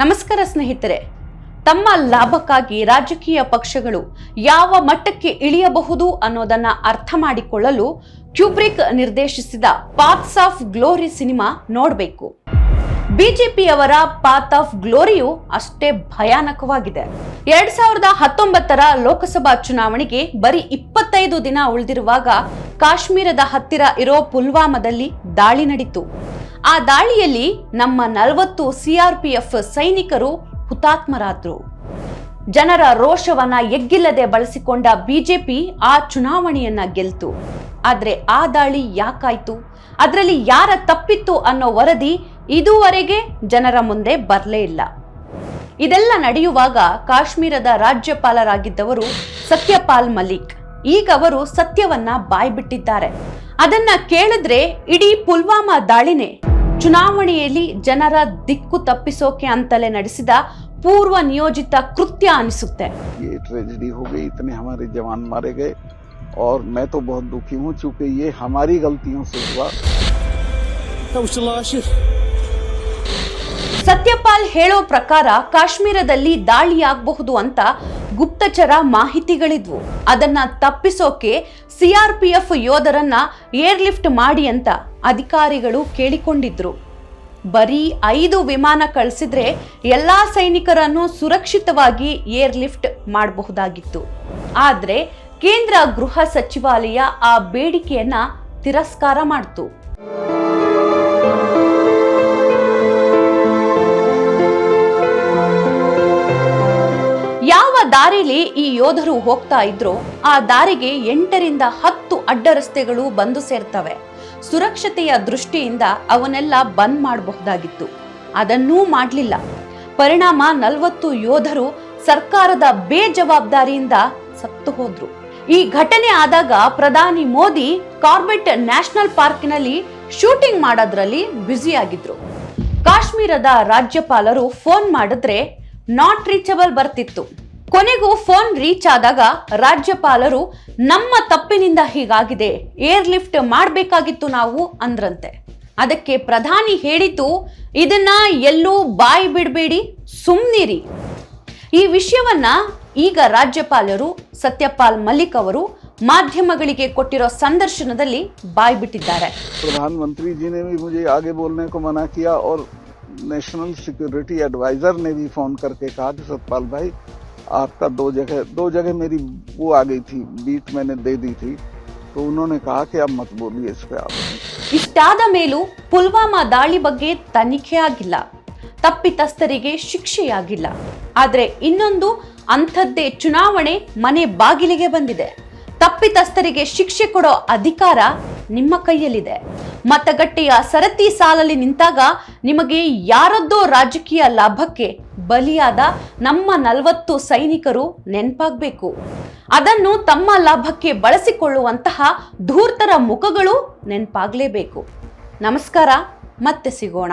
ನಮಸ್ಕಾರ ಸ್ನೇಹಿತರೆ. ತಮ್ಮ ಲಾಭಕ್ಕಾಗಿ ರಾಜಕೀಯ ಪಕ್ಷಗಳು ಯಾವ ಮಟ್ಟಕ್ಕೆ ಇಳಿಯಬಹುದು ಅನ್ನೋದನ್ನ ಅರ್ಥ ಮಾಡಿಕೊಳ್ಳಲು ಕ್ಯೂಬ್ರಿಕ್ ನಿರ್ದೇಶಿಸಿದ ಪಾತ್ಸ್ ಆಫ್ ಗ್ಲೋರಿ ಸಿನಿಮಾ ನೋಡಬೇಕು. ಬಿಜೆಪಿಯವರ ಪಾತ್ ಆಫ್ ಗ್ಲೋರಿಯು ಅಷ್ಟೇ ಭಯಾನಕವಾಗಿದೆ. ಎರಡ್ ಸಾವಿರದ ಹತ್ತೊಂಬತ್ತರ ಲೋಕಸಭಾ ಚುನಾವಣೆಗೆ ಬರೀ ಇಪ್ಪತ್ತೈದು ದಿನ ಉಳಿದಿರುವಾಗ ಕಾಶ್ಮೀರದ ಹತ್ತಿರ ಇರೋ ಪುಲ್ವಾಮಾದಲ್ಲಿ ದಾಳಿ ನಡೀತು. ಆ ದಾಳಿಯಲ್ಲಿ ನಮ್ಮ ನಲವತ್ತು ಸಿಆರ್ಪಿಎಫ್ ಸೈನಿಕರು ಹುತಾತ್ಮರಾದ್ರು. ಜನರ ರೋಷವನ್ನ ಎಗ್ಗಿಲ್ಲದೆ ಬಳಸಿಕೊಂಡ ಬಿಜೆಪಿ ಆ ಚುನಾವಣೆಯನ್ನ ಗೆಲ್ತು. ಆದ್ರೆ ಆ ದಾಳಿ ಯಾಕಾಯ್ತು? ಅದರಲ್ಲಿ ಯಾರ ತಪ್ಪಿತ್ತು ಅನ್ನೋ ವರದಿ ಇದುವರೆಗೆ ಜನರ ಮುಂದೆ ಬರಲೇ ಇಲ್ಲ. ಇದೆಲ್ಲ ನಡೆಯುವಾಗ ಕಾಶ್ಮೀರದ ರಾಜ್ಯಪಾಲರಾಗಿದ್ದವರು ಸತ್ಯಪಾಲ್ ಮಲಿಕ್ ಈಗ ಅವರು ಸತ್ಯವನ್ನ ಬಾಯ್ಬಿಟ್ಟಿದ್ದಾರೆ. ಅದನ್ನ ಕೇಳಿದ್ರೆ ಇಡೀ ಪುಲ್ವಾಮಾ ದಾಳಿನೇ ಚುನಾವಣೆಯಲ್ಲಿ ಜನರ ದಿಕ್ಕು ತಪ್ಪಿಸೋಕೆ ಅಂತಲೇ ನಡೆಸಿದ ಪೂರ್ವ ನಿಯೋಜಿತ ಕೃತ್ಯ ಅನಿಸುತ್ತೆ ये ट्रेजेडी हो गई इतने हमारे जवान मारे गए और मैं तो बहुत दुखी हूँ चूंकि ये हमारी गलतियों से हुआ Kavuştular. ಸತ್ಯಪಾಲ್ ಹೇಳೋ ಪ್ರಕಾರ ಕಾಶ್ಮೀರದಲ್ಲಿ ದಾಳಿಯಾಗಬಹುದು ಅಂತ ಗುಪ್ತಚರ ಮಾಹಿತಿಗಳಿದ್ವು. ಅದನ್ನ ತಪ್ಪಿಸೋಕೆ ಸಿಆರ್ಪಿಎಫ್ ಯೋಧರನ್ನ ಏರ್ಲಿಫ್ಟ್ ಮಾಡಿ ಅಂತ ಅಧಿಕಾರಿಗಳು ಕೇಳಿಕೊಂಡಿದ್ರು. ಬರೀ ಐದು ವಿಮಾನ ಕಳಿಸಿದ್ರೆ ಎಲ್ಲಾ ಸೈನಿಕರನ್ನು ಸುರಕ್ಷಿತವಾಗಿ ಏರ್ಲಿಫ್ಟ್ ಮಾಡಬಹುದಾಗಿತ್ತು. ಆದರೆ ಕೇಂದ್ರ ಗೃಹ ಸಚಿವಾಲಯ ಆ ಬೇಡಿಕೆಯನ್ನ ತಿರಸ್ಕಾರ ಮಾಡ್ತು. ದಾರಿಲಿ ಈ ಯೋಧರು ಹೋಗ್ತಾ ಇದ್ರು. ಆ ದಾರಿಗೆ ಎಂಟರಿಂದ ಹತ್ತು ಅಡ್ಡ ರಸ್ತೆಗಳು ಬಂದು ಸೇರ್ತವೆ. ಸುರಕ್ಷತೆಯ ದೃಷ್ಟಿಯಿಂದ ಅವನ್ನೆಲ್ಲ ಬಂದ್ ಮಾಡಬಹುದಾಗಿತ್ತು. ಅದನ್ನೂ ಮಾಡಲಿಲ್ಲ. ಪರಿಣಾಮ ನಲವತ್ತು ಯೋಧರು ಸರ್ಕಾರದ ಬೇಜವಾಬ್ದಾರಿಯಿಂದ ಸತ್ತು ಹೋದ್ರು. ಈ ಘಟನೆ ಆದಾಗ ಪ್ರಧಾನಿ ಮೋದಿ ಕಾರ್ಬೆಟ್ ನ್ಯಾಷನಲ್ ಪಾರ್ಕಿನಲ್ಲಿ ಶೂಟಿಂಗ್ ಮಾಡೋದ್ರಲ್ಲಿ ಬ್ಯುಸಿಯಾಗಿದ್ರು. ಕಾಶ್ಮೀರದ ರಾಜ್ಯಪಾಲರು ಫೋನ್ ಮಾಡಿದ್ರೆ ನಾಟ್ ರೀಚಬಲ್ ಬರ್ತಿತ್ತು. ಕೊನೆಗೂ ಫೋನ್ ರೀಚ್ ಆದಾಗ ರಾಜ್ಯಪಾಲರು ನಮ್ಮ ತಪ್ಪಿನಿಂದ ಹೀಗಾಗಿದೆ ಏರ್ ಲಿಫ್ಟ್ ಮಾಡಬೇಕಾಗಿತ್ತು ನಾವು ಅಂದ್ರಂತೆ ಅದಕ್ಕೆ ಪ್ರಧಾನಿ ಹೇಳಿತು ಇದನ್ನ ಎಲ್ಲೂ ಬಾಯಿ ಬಿಡಬೇಡಿ ಸುಮ್ನಿರಿ ಈ ವಿಷಯವನ್ನ ಈಗ ರಾಜ್ಯಪಾಲರು ಸತ್ಯಪಾಲ್ ಮಲ್ಲಿಕ್ ಅವರು ಮಾಧ್ಯಮಗಳಿಗೆ ಕೊಟ್ಟಿರೋ ಸಂದರ್ಶನದಲ್ಲಿ ಬಾಯ್ಬಿಟ್ಟಿದ್ದಾರೆ प्रधानमंत्री जी ने भी मुझे आगे बोलने को मना किया और नेशनल सिक्योरिटी एडवाइजर ने भी फोन करके कहा कि सतपाल भाई आपका दो जगह दो जगह मेरी वो आ गई थी बीट मैंने दे दी थी तो उन्होंने कहा कि आप मत बोलिए इस पे आप ಇಷ್ಟಾದ ಮೇಲೂ ಪುಲ್ವಾಮಾ ದಾಳಿ ಬಗ್ಗೆ ತನಿಖೆ ಆಗಿಲ್ಲ ತಪ್ಪಿತಸ್ಥರಿಗೆ ಶಿಕ್ಷೆಯಾಗಿಲ್ಲ ಆದ್ರೆ ಇನ್ನೊಂದು ಅಂಥದ್ದೇ ಚುನಾವಣೆ ಮನೆ ಬಾಗಿಲಿಗೆ ಬಂದಿದೆ ತಪ್ಪಿತಸ್ಥರಿಗೆ ಶಿಕ್ಷೆ ಕೊಡೋ ಅಧಿಕಾರ ನಿಮ್ಮ ಕೈಯಲ್ಲಿದೆ ಮತಗಟ್ಟೆಯ ಸರತಿ ಸಾಲಲ್ಲಿ ನಿಂತಾಗ ನಿಮಗೆ ಯಾರದ್ದೋ ರಾಜಕೀಯ ಲಾಭಕ್ಕೆ ಬಲಿಯಾದ ನಮ್ಮ ನಲವತ್ತು ಸೈನಿಕರು ನೆನಪಾಗಬೇಕು. ಅದನ್ನು ತಮ್ಮ ಲಾಭಕ್ಕೆ ಬಳಸಿಕೊಳ್ಳುವಂತಹ ಧೂರ್ತರ ಮುಖಗಳು ನೆನಪಾಗಲೇಬೇಕು. ನಮಸ್ಕಾರ, ಮತ್ತೆ ಸಿಗೋಣ.